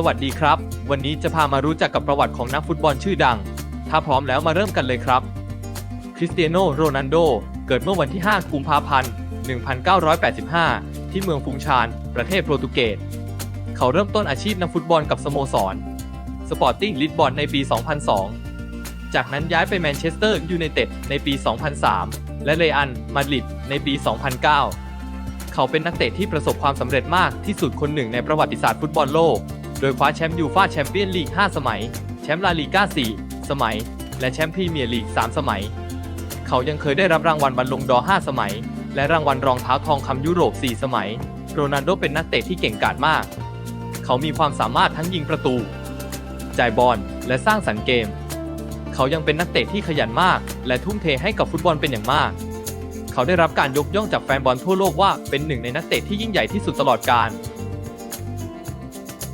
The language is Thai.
สวัสดีครับ วันนี้จะพามารู้จักกับประวัติของนักฟุตบอลชื่อดัง ถ้าพร้อมแล้วมาเริ่มกันเลยครับ คริสเตียโนโรนัลโด เกิดเมื่อวันที่ 5 กุมภาพันธ์ 1985 ที่เมืองฟุงชาน ประเทศโปรตุเกส เขาเริ่มต้นอาชีพนักฟุตบอลกับสโมสร สปอร์ติ้งลิสบอนในปี 2002 จากนั้นย้ายไปแมนเชสเตอร์ยูไนเต็ดในปี 2003 และเรอัลมาดริดในปี 2009 เขาเป็นนักเตะที่ประสบความสำเร็จมากที่สุดคนหนึ่งในประวัติศาสตร์ฟุตบอลโลก โดยคว้าแชมป์ยูฟ่าแชมเปี้ยนลีก 5 สมัย แชมป์ลาลีกา4 สมัย และแชมป์พรีเมียร์ลีก 3 สมัย เขายังเคยได้รับรางวัลบอลลงดอ 5 สมัย และรางวัลรองเท้าทองคำยุโรป 4 สมัย โรนัลโดเป็นนักเตะที่เก่งกาจมาก เขามีความสามารถทั้งยิงประตู จ่ายบอล และสร้างสรรค์เกม เขายังเป็นนักเตะที่ขยันมาก และทุ่มเทให้กับฟุตบอลเป็นอย่างมาก เขาได้รับการยกย่องจากแฟนบอลทั่วโลกว่าเป็นหนึ่งในนักเตะที่ยิ่งใหญ่ที่สุดตลอดกาล